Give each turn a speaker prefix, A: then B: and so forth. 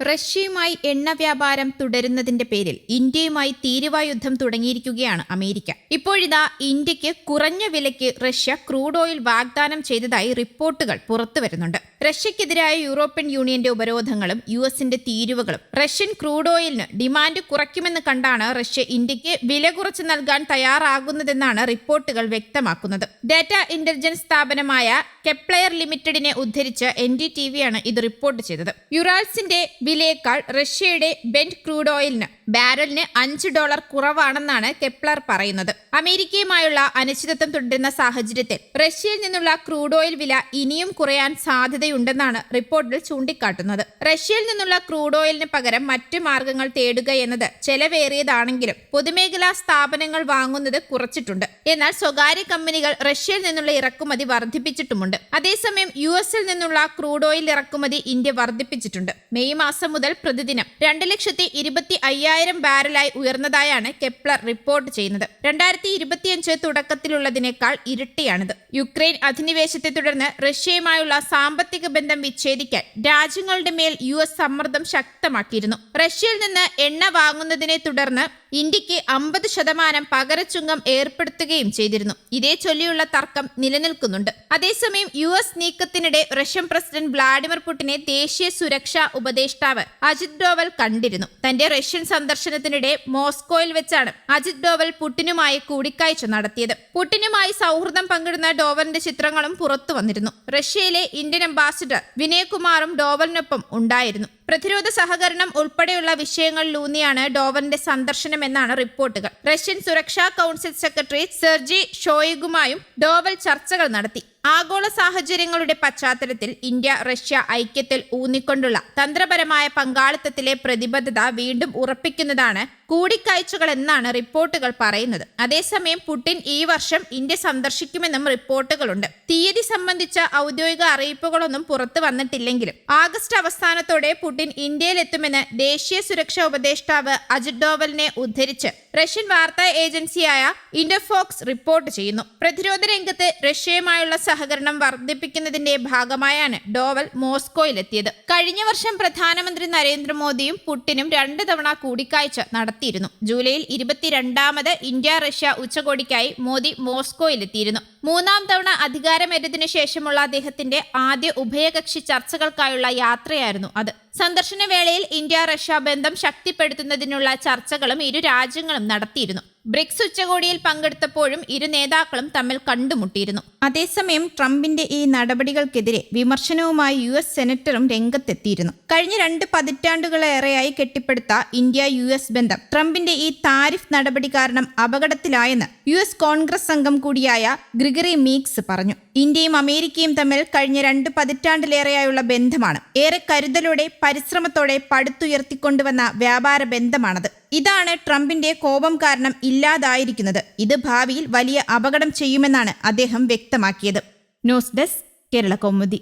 A: റഷ്യയുമായി എണ്ണ വ്യാപാരം തുടരുന്നതിന്റെ പേരിൽ ഇന്ത്യയുമായി തീരുവായുദ്ധം തുടങ്ങിയിരിക്കുകയാണ് അമേരിക്ക. ഇപ്പോഴിതാ ഇന്ത്യയ്ക്ക് കുറഞ്ഞ വിലയ്ക്ക് റഷ്യ ക്രൂഡ് ഓയിൽ വാഗ്ദാനം ചെയ്തതായി റിപ്പോർട്ടുകൾ പുറത്തുവരുന്നുണ്ട്. റഷ്യക്കെതിരായ യൂറോപ്യൻ യൂണിയന്റെ ഉപരോധങ്ങളും യു എസിന്റെ തീരുവകളും റഷ്യൻ ക്രൂഡ് ഓയിലിന് ഡിമാൻഡ് കുറയ്ക്കുമെന്ന് കണ്ടാണ് റഷ്യ ഇന്ത്യയ്ക്ക് വില കുറച്ച് നൽകാൻ തയ്യാറാകുന്നതെന്നാണ് റിപ്പോർട്ടുകൾ വ്യക്തമാക്കുന്നത്. ഡാറ്റ ഇന്റലിജൻസ് സ്ഥാപനമായ കെപ്ലയർ ലിമിറ്റഡിനെ ഉദ്ധരിച്ച് എൻ ഡി ടി വിയാണ് ഇത് റിപ്പോർട്ട് ചെയ്തത്. യുറാൽസിന്റെ വിലയേക്കാൾ റഷ്യയുടെ ബെൻഡ് ക്രൂഡ് ഓയിലിന് ബാരലിന് അഞ്ച് ഡോളർ കുറവാണെന്നാണ് കെപ്ലർ പറയുന്നത്. അമേരിക്കയുമായുള്ള അനിശ്ചിതത്വം തുടരുന്ന സാഹചര്യത്തിൽ റഷ്യയിൽ നിന്നുള്ള ക്രൂഡ് ഓയിൽ വില ഇനിയും കുറയാൻ സാധ്യതയുണ്ടെന്നാണ് റിപ്പോർട്ടിൽ ചൂണ്ടിക്കാട്ടുന്നത്. റഷ്യയിൽ നിന്നുള്ള ക്രൂഡ് ഓയിലിന് പകരം മറ്റു മാർഗങ്ങൾ തേടുക എന്നത് ചെലവേറിയതാണെങ്കിലും പൊതുമേഖലാ സ്ഥാപനങ്ങൾ വാങ്ങുന്നത് കുറച്ചിട്ടുണ്ട്. എന്നാൽ സ്വകാര്യ കമ്പനികൾ റഷ്യയിൽ നിന്നുള്ള ഇറക്കുമതി വർദ്ധിപ്പിച്ചിട്ടുമുണ്ട്. അതേസമയം യു എസിൽ നിന്നുള്ള ക്രൂഡ് ഓയിൽ ഇറക്കുമതി ഇന്ത്യ വർദ്ധിപ്പിച്ചിട്ടുണ്ട്. മെയ് മാസം മുതൽ പ്രതിദിനം രണ്ട് ലക്ഷത്തി ഇരുപത്തി അയ്യായിരം ബാരലായി ഉയർന്നതായാണ് കെപ്ലർ റിപ്പോർട്ട് ചെയ്യുന്നത്. രണ്ടായിരത്തി ഇരുപത്തിയഞ്ച് തുടക്കത്തിലുള്ളതിനേക്കാൾ ഇരട്ടിയാണിത്. യുക്രൈൻ അധിനിവേശത്തെ തുടർന്ന് റഷ്യയുമായുള്ള സാമ്പത്തിക ബന്ധം വിച്ഛേദിക്കാൻ രാജ്യങ്ങളുടെ മേൽ യു എസ് സമ്മർദ്ദം ശക്തമാക്കിയിരുന്നു. റഷ്യയിൽ നിന്ന് എണ്ണ വാങ്ങുന്നതിനെ തുടർന്ന് ഇന്ത്യയ്ക്ക് അമ്പത് ശതമാനം പകരച്ചുങ്കം ഏർപ്പെടുത്തുകയും ചെയ്തിരുന്നു. ഇതേ ചൊല്ലിയുള്ള തർക്കം നിലനിൽക്കുന്നുണ്ട്. അതേസമയം യു എസ് നീക്കത്തിനിടെ റഷ്യൻ പ്രസിഡന്റ് വ്ളാഡിമിർ പുടിനെ ദേശീയ സുരക്ഷാ ഉപദേഷ്ടാവ് അജിത് ഡോവൽ കണ്ടിരുന്നു. തന്റെ റഷ്യൻ സന്ദർശനത്തിനിടെ മോസ്കോയിൽ വെച്ചാണ് അജിത് ഡോവൽ പുടിനുമായി കൂടിക്കാഴ്ച നടത്തിയത്. പുടിനുമായി സൗഹൃദം പങ്കിടുന്ന ഡോവലിന്റെ ചിത്രങ്ങളും പുറത്തു വന്നിരുന്നു. റഷ്യയിലെ ഇന്ത്യൻ അംബാസിഡർ വിനയകുമാറും ഡോവലിനൊപ്പം ഉണ്ടായിരുന്നു. പ്രതിരോധ സഹകരണം ഉൾപ്പെടെയുള്ള വിഷയങ്ങളിലൂന്നിയാണ് ഡോവറിന്റെ സന്ദർശനം എന്നാണ് റിപ്പോർട്ടുകൾ. റഷ്യൻ സുരക്ഷാ കൗൺസിൽ സെക്രട്ടറി സെർജി ഷോയിഗുമായും ഡോവൽ ചർച്ചകൾ നടത്തി. ആഗോള സാഹചര്യങ്ങളുടെ പശ്ചാത്തലത്തിൽ ഇന്ത്യ റഷ്യ ഐക്യത്തിൽ ഊന്നിക്കൊണ്ടുള്ള തന്ത്രപരമായ പങ്കാളിത്തത്തിലെ പ്രതിബദ്ധത വീണ്ടും ഉറപ്പിക്കുന്നതാണ് കൂടിക്കാഴ്ചകൾ എന്നാണ് റിപ്പോർട്ടുകൾ പറയുന്നത്. അതേസമയം പുടിൻ ഈ വർഷം ഇന്ത്യ സന്ദർശിക്കുമെന്നും റിപ്പോർട്ടുകളുണ്ട്. തീയതി സംബന്ധിച്ച ഔദ്യോഗിക അറിയിപ്പുകളൊന്നും പുറത്തു വന്നിട്ടില്ലെങ്കിലും ആഗസ്റ്റ് അവസാനത്തോടെ പുടിൻ ഇന്ത്യയിലെത്തുമെന്ന് ദേശീയ സുരക്ഷാ ഉപദേഷ്ടാവ് അജിത് ഡോവലിനെ ഉദ്ധരിച്ച് റഷ്യൻ വാർത്താ ഏജൻസിയായ ഇന്റർഫോക്സ് റിപ്പോർട്ട് ചെയ്യുന്നു. പ്രതിരോധ രംഗത്ത് റഷ്യയുമായുള്ള സഹകരണം വർദ്ധിപ്പിക്കുന്നതിന്റെ ഭാഗമായാണ് ഡോവൽ മോസ്കോയിലെത്തിയത്. കഴിഞ്ഞ വർഷം പ്രധാനമന്ത്രി നരേന്ദ്രമോദിയും പുടിനും രണ്ട് തവണ കൂടിക്കാഴ്ച നടത്തിയിരുന്നു. ജൂലൈയിൽ ഇരുപത്തിരണ്ടാമത് ഇന്ത്യ റഷ്യ ഉച്ചകോടിക്കായി മോദി മോസ്കോയിലെത്തിയിരുന്നു. മൂന്നാം തവണ അധികാരമേറ്റതിനു ശേഷമുള്ള അദ്ദേഹത്തിന്റെ ആദ്യ ഉഭയകക്ഷി ചർച്ചകൾക്കായുള്ള യാത്രയായിരുന്നു അത്. സന്ദർശന വേളയിൽ ഇന്ത്യ റഷ്യ ബന്ധം ശക്തിപ്പെടുത്തുന്നതിനുള്ള ചർച്ചകളും ഇരു രാജ്യങ്ങളും നടത്തിയിരുന്നു. ബ്രിക്സ് ഉച്ചകോടിയിൽ പങ്കെടുത്തപ്പോഴും ഇരു നേതാക്കളും തമ്മിൽ കണ്ടുമുട്ടിയിരുന്നു. അതേസമയം ട്രംപിന്റെ ഈ നടപടികൾക്കെതിരെ വിമർശനവുമായി യു എസ് സെനറ്ററും രംഗത്തെത്തിയിരുന്നു. കഴിഞ്ഞ രണ്ട് പതിറ്റാണ്ടുകളേറെയായി കെട്ടിപ്പടുത്ത ഇന്ത്യ യു എസ് ബന്ധം ട്രംപിന്റെ ഈ താരിഫ് നടപടി കാരണം അപകടത്തിലായെന്ന് യു എസ് കോൺഗ്രസ് അംഗം കൂടിയായ ഗ്രിഗറി മീക്സ് പറഞ്ഞു. ഇന്ത്യയും അമേരിക്കയും തമ്മിൽ കഴിഞ്ഞ രണ്ട് പതിറ്റാണ്ടിലേറെയായുള്ള ബന്ധമാണ്. ഏറെ കരുതലോടെ പരിശ്രമത്തോടെ പടുത്തുയർത്തിക്കൊണ്ടുവന്ന വ്യാപാര ബന്ധമാണത്. ഇതാണ് ട്രംപിന്റെ കോപം കാരണം ഇല്ലാതായിരിക്കുന്നത്. ഇത് ഭാവിയിൽ വലിയ അപകടം ചെയ്യുമെന്നാണ് അദ്ദേഹം വ്യക്തമാക്കിയത്. News desk Kerala Kaumudi.